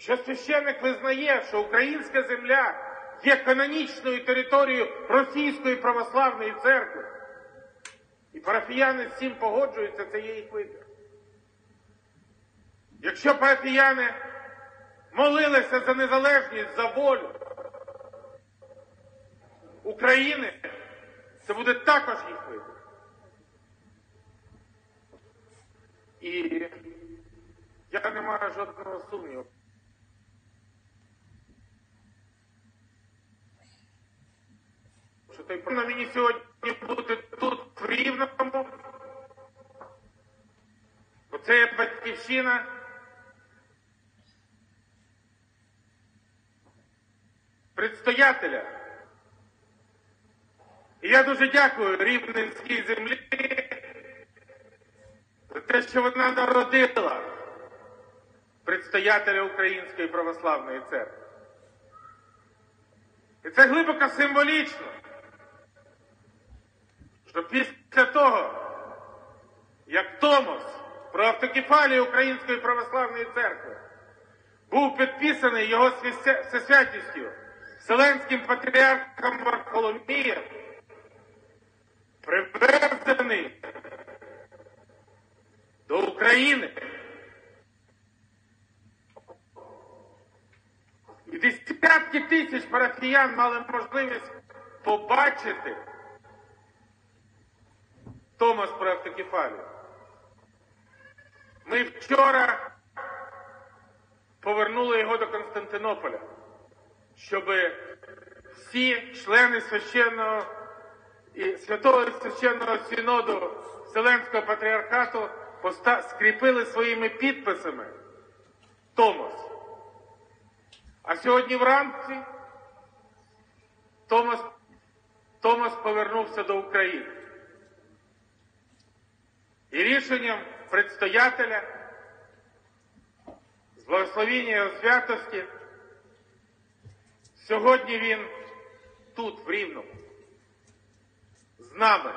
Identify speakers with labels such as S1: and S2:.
S1: Якщо священник визнає, що українська земля є канонічною територією Російської православної церкви, і парафіяни з цим погоджуються, це є їх вибір. Якщо парафіяни молилися за незалежність, за волю України, це буде також їх вибір. І я не маю жодного сумніву. Що той на мені сьогодні бути тут в Рівному, бо це батьківщина. Предстоятеля. І я дуже дякую Рівненській землі за те, що вона народила предстоятеля Української православної церкви. І це глибоко символічно, що після того, як Томос про автокефалію Української православної церкви був підписаний його всесвятістю Вселенським патріархом Варфоломієм, привезений до України. І десятки тисяч парафіян мали можливість побачити Томас про автокефалію. Ми вчора повернули його до Константинополя, щоб всі члени священного і святого священного синоду Вселенського патріархату скріпили своїми підписами Томос. А сьогодні вранці Томас, Томас повернувся до України. І рішенням предстоятеля з благословіння святості сьогодні він тут, в Рівному, з нами.